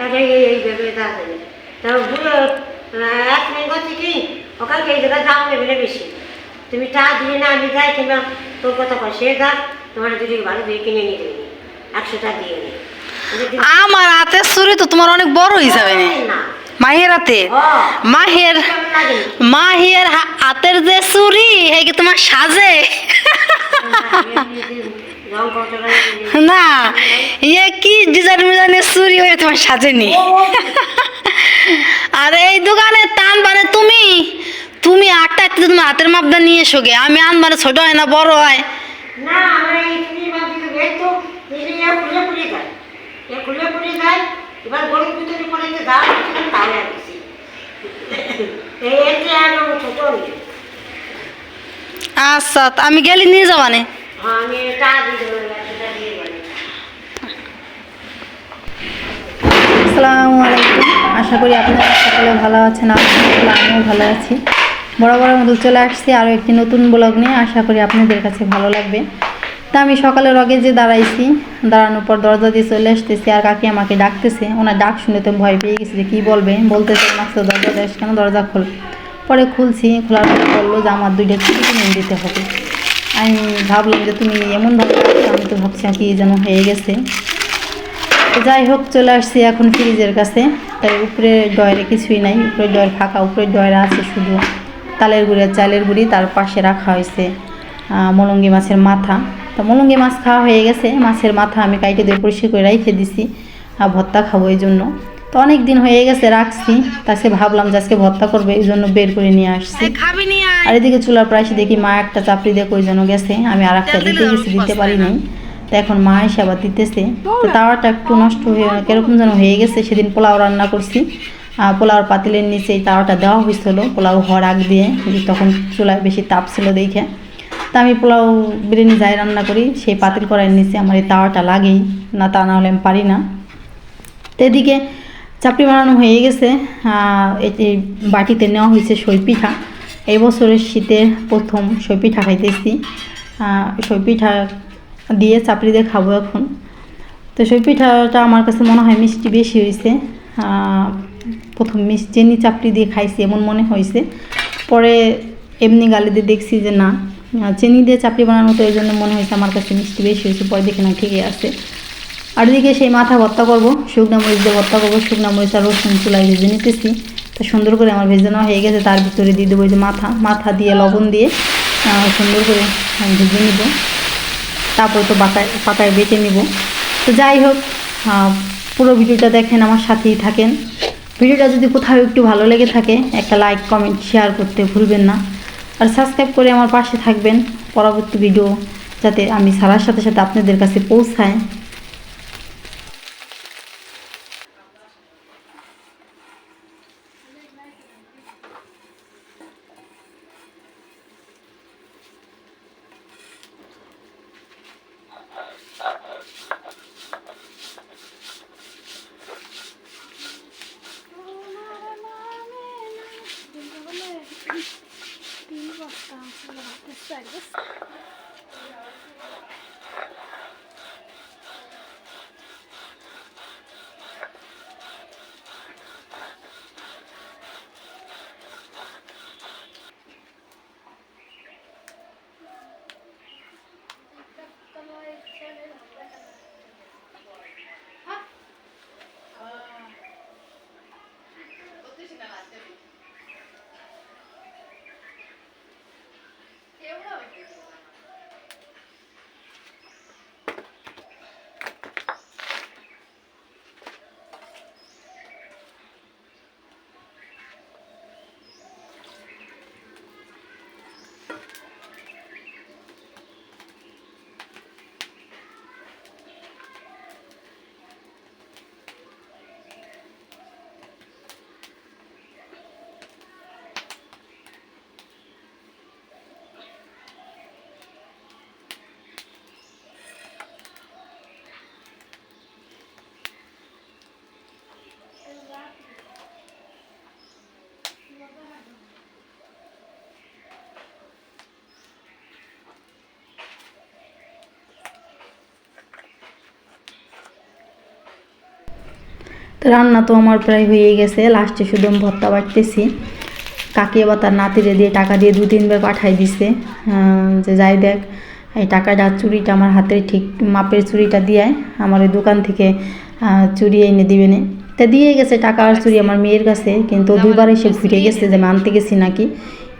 আর এই এই এই ভেবে তাড়াতাড়ি বুড়ো এক মিনিট করছি কি ওখানে এই জায়গায় দাম নেবে বেশি তুমি টা দিয়ে না আমি যাই কিংবা তোর কথা কয় সে যা তোমার যদি ভালো দিয়ে কিনে নিয়ে দেবে একশো দিয়ে নে আমার হাতের চুরি তো তোমার অনেক বড় হিসাবে না মাহের হাতে মাহের মাহের হাতের যে চুরি হে কি তোমার সাজে না ইয়ে কি ডিজাইন মিজাইনের চুরি হয়ে তোমার সাজেনি আর এই দোকানে টান মানে তুমি তুমি আটটা একটু তোমার হাতের মাপটা নিয়ে এসো গে। আমি আনবারে ছোট হয় না বড় হয়। না আমরা এই তুমি বাদ দিকে আসসালামু আলাইকুম। আশা করি আপনারা সকলে ভালো আছেন আমিও ভালো আছি। বরাবর মতো চলে আসছি আরও একটি নতুন ব্লগ নিয়ে। আশা করি আপনাদের কাছে ভালো লাগবে। তা আমি সকালের আগে যে দাঁড়াইছি দাঁড়ানোর পর দরজা দিয়ে চলে আসতেছি আর কাকি আমাকে ডাকতেছে। ওনার ডাক শুনে তো ভয় পেয়ে গেছি যে কী বলবে। বলতেছে মাস্টার দরজা দেশ কেন দরজা খোল? পরে খুলছি খোলার পরে বলল যে আমার দুইটা ছুটি কিনে দিতে হবে। আমি ভাবলাম যে তুমি এমনভাবে ডাকছো, আমি তো ভাবছি কি যেন হয়ে গেছে। যাই হোক চলে আসছি এখন ফ্রিজের কাছে। তাই উপরে ডয়ারে কিছুই নাই উপরে ডয়ার ফাঁকা উপরে ডয়ারে আছে শুধু তালের গুঁড়ি চালের গুঁড়ি তার পাশে রাখা হয়েছে মলঙ্গি মাছের মাথা। তো মলঙ্গি মাছ খাওয়া হয়ে গেছে মাছের মাথা আমি কাইটে দিয়ে পরিষ্কার করে রেখে দিছি আর ভর্তা খাব এই জন্য। তো অনেক দিন হয়ে গেছে রাখছি তাকে ভাবলাম যে আজকে ভর্তা করবে এই জন্য বের করে নিয়ে আসছি। আর এদিকে চুলার প্রাইসে দেখি মা একটা চাপড়ি দিয়ে কই জন্য গেছে আমি আর একটা দিতে গেছি দিতে পারি নাই। তো এখন মা এসে আবার দিতেছে। তো তাওয়াটা একটু নষ্ট হয়ে কীরকম যেন হয়ে গেছে, সেদিন পোলাও রান্না করছি। পোলাওর পাতিলের নিচে এই তাওয়াটা দেওয়া হয়েছিল, পোলাও হওয়ার আগ দিয়ে তখন চুলায় বেশি তাপ ছিল দেখে। তা আমি পোলাও বিরিয়ানি যাই রান্না করি, সেই পাতিল করার নিচে আমার এই তাওয়াটা লাগেই, না তা না হলে আমি পারি না। তো এদিকে চাপড়ি বানানো হয়ে গেছে এই বাটিতে নেওয়া হয়েছে সই পিঠা। এই বছরের শীতের প্রথম সই পিঠা খাইতেছি। সই পিঠা দিয়ে চাপড়ি দিয়ে খাব এখন। তো সেই পিঠাটা আমার কাছে মনে হয় মিষ্টি বেশি হয়েছে প্রথম মিষ্টি চিনি চাপড়ি দিয়ে খাইছি, এমন মনে হয়েছে পরে এমনি গালে দিয়ে দেখছি যে না চিনি দিয়ে চাপড়ি বানানো তো এই জন্য মনে হয়েছে আমার কাছে মিষ্টি বেশি হয়েছে পরে দেখে না ঠিকই আছে। আর এদিকে সেই মাথা ভর্তা করব, শুকনা মরিচ দিয়ে ভর্তা করব, শুকনা মরিচ আর রসুন চুলায় ভেজে নিতেছি। তো সুন্দর করে আমার ভেজে নেওয়া হয়ে গেছে, তার ভিতরে দিয়ে দেবো যে মাথা মাথা দিয়ে লবণ দিয়ে সুন্দর করে ভেজে নিব। তারপর তো পাতায় পাতায় বেটে নিব। তো যাই হোক পুরো ভিডিওটা দেখেন, আমার সাথেই থাকেন। ভিডিওটা যদি কোথাও একটু ভালো লেগে থাকে, একটা লাইক কমেন্ট শেয়ার করতে ভুলবেন না। আর সাবস্ক্রাইব করে আমার পাশে থাকবেন। পরবর্তী ভিডিও যাতে আমি সারার সাথে সাথে আপনাদের কাছে পৌঁছায়। রান্না তো আমার প্রায় হয়ে গেছে। লাস্টে শুধু আমি ভর্তা বাটতেছি। কাকি আবার তার নাতিরে দিয়ে টাকা দিয়ে দু তিনবার পাঠাই দিছে। যে যাই দেখ এই টাকাটা চুরিটা আমার হাতের ঠিক মাপের চুরিটা দিয়ে আমার ওই দোকান থেকে চুরি এনে দিবে না। তা দিয়ে গেছে টাকা আর চুরি আমার মেয়ের কাছে কিন্তু দুবার এসে ঘুরে গেছে যে আমি আনতে গেছি নাকি?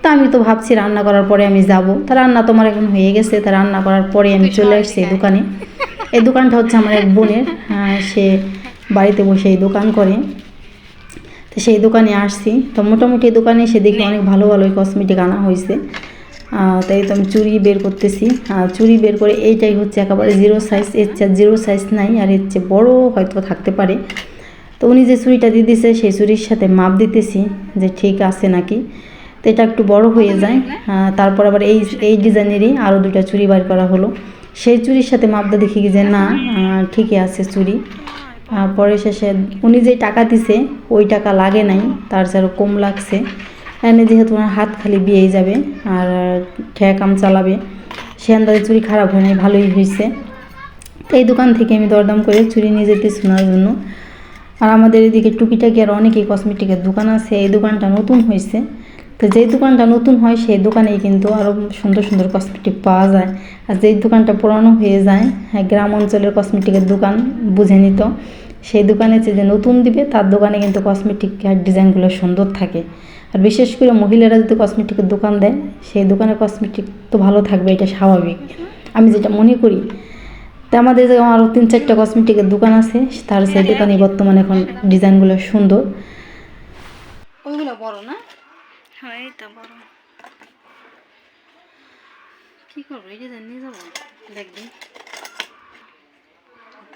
তা আমি তো ভাবছি রান্না করার পরে আমি যাব। তা রান্না তো আমার এখন হয়ে গেছে তা রান্না করার পরে আমি চলে আসছি দোকানে। এই দোকানটা হচ্ছে আমার এক বোনের সে বাড়িতে বসে এই দোকান করে। তো সেই দোকানে আসছি। তো মোটামুটি দোকানে এসে দেখি অনেক ভালো ভালোই কসমেটিক আনা হয়েছে। তাই তো আমি চুড়ি বের করতেছি। আর চুড়ি বের করে এইটাই হচ্ছে একেবারে জিরো সাইজ এর চেয়ে জিরো সাইজ নাই আর এর চেয়ে বড়ো হয়তো থাকতে পারে। তো উনি যে চুড়িটা দিয়ে দিছে সেই চুড়ির সাথে মাপ দিতেছি যে ঠিক আছে নাকি। তো এটা একটু বড় হয়ে যায়। তারপর আবার এই এই ডিজাইনেরই আরও দুটো চুড়ি বার করা হলো। সেই চুড়ির সাথে মাপটা দেখি যে না ঠিকই আছে আহ, পরে শেষে উনি যে টাকা দিছে, ওই টাকা লাগে নাই, তার যারও কম লাগছে। এনে যেহেতু ওনার হাত খালি বিয়েই যাবে আর ঠেয়া কাম চালাবে, সে আন্দাজে চুরি খারাপ হয় নাই, ভালোই হয়েছে এই দোকান থেকে আমি দরদাম করে চুরি নিয়ে যেতে শোনার জন্য। আর আমাদের এদিকে টুকিটাকি আর অনেকই কসমেটিকের দোকান আছে, এই দোকানটা নতুন হয়েছে তো যেই দোকানটা নতুন হয় সেই দোকানেই কিন্তু আরও সুন্দর সুন্দর কসমেটিক পাওয়া যায়। আর যেই দোকানটা পুরানো হয়ে যায় হ্যাঁ, গ্রাম অঞ্চলের কসমেটিকের দোকান বুঝে নিত। সেই দোকানে যে নতুন দিবে তার দোকানে কিন্তু কসমেটিক আর ডিজাইনগুলো সুন্দর থাকে। আর বিশেষ করে মহিলারা যদি কসমেটিকের দোকান দেয় সেই দোকানে কসমেটিক তো ভালো থাকবে এটা স্বাভাবিক। আমি যেটা মনে করি তা আমাদের যে আরও তিন চারটা কসমেটিকের দোকান আছে তার সেই দোকানে বর্তমানে এখন ডিজাইনগুলো সুন্দর। ওইগুলো বড় না? হ্যাঁ এই তো বড়। কি করব? এই ডিজাইন নিয়ে যাব। দেখবি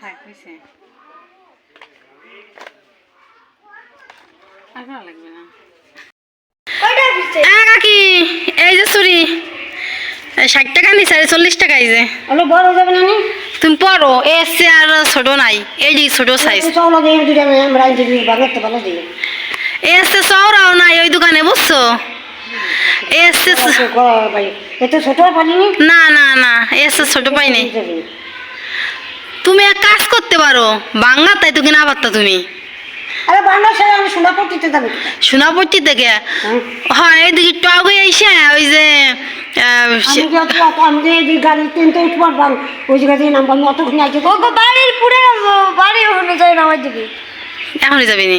থাক হয়েছে আর ভালো লাগবে না। হ্যাঁ কাকি এই যে চুরি। ষাট টাকা নিছে আর চল্লিশ টাকা এই যে। অনেক বড় হয়ে যাবে না নি? তুমি পড়ো এসছে আর ছোট নাই। এই যে ছোট সাইজ চওড়াও নাই এসছে? পারিনি না না না এসছে ছোট পাই নাই তুমি এক কাজ করতে পারো বাংলা তাই তো কিনা পারতা তুমি। আরে বাংলা আমি যাবে হয় টগে এসে ওই যে বাড়ির পুরে বাড়ি হলো যায় না আমার দিকে। এখনই যাবি নি?